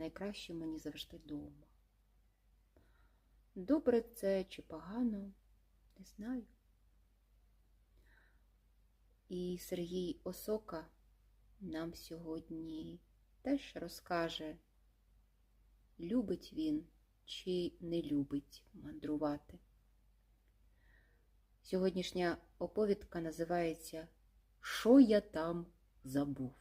найкраще мені завжди дома. Добре це чи погано, не знаю. І Сергій Осока нам сьогодні теж розкаже, любить він чи не любить мандрувати. Сьогоднішня оповідка називається Що я там забув.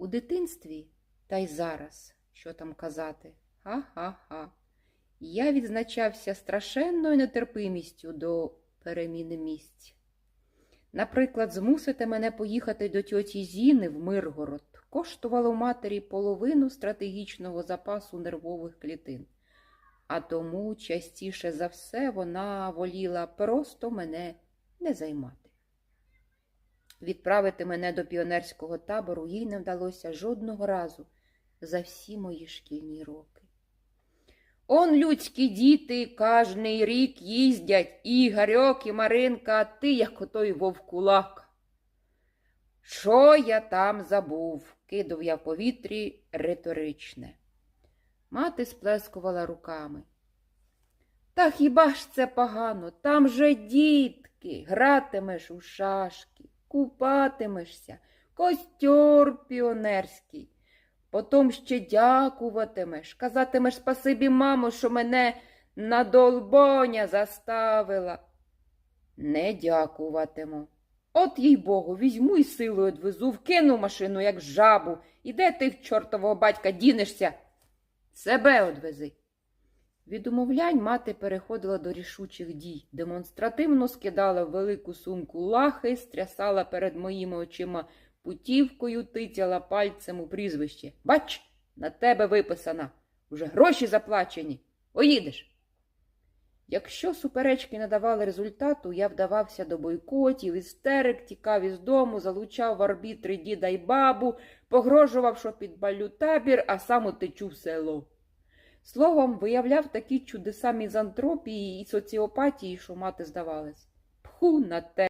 У дитинстві, та й зараз, що там казати, ха-ха-ха, я відзначався страшенною нетерпимістю до переміни місць. Наприклад, змусити мене поїхати до тьоті Зіни в Миргород коштувало матері половину стратегічного запасу нервових клітин, а тому частіше за все вона воліла просто мене не займати. Відправити мене до піонерського табору їй не вдалося жодного разу за всі мої шкільні роки. Он людські діти кожний рік їздять, і Ігорьок, і Маринка, а ти, як отой вовкулак. Що я там забув? кидав я в повітрі риторичне. Мати сплескувала руками. Та хіба ж це погано? Там же дітки, гратимеш у шашки, купатимешся, костьор піонерський. Потім ще дякуватимеш, казатимеш спасибі, мамо, що мене на долбоня заставила. Не дякуватиму. От їй богу, візьму і силою одвезу, вкину машину, як жабу. І де ти в чортового батька дінешся? Себе одвези. Від умовлянь мати переходила до рішучих дій, демонстративно скидала в велику сумку лахи, стрясала перед моїми очима путівкою, тицяла пальцем у прізвище. Бач, на тебе виписана. Уже гроші заплачені. Поїдеш. Якщо суперечки не давали результату, я вдавався до бойкотів, істерик, тікав із дому, залучав в арбітри діда й бабу, погрожував, що підбалю табір, а сам утечу в село. Словом, виявляв такі чудеса мізантропії і соціопатії, що мати здавалась. Пху на те.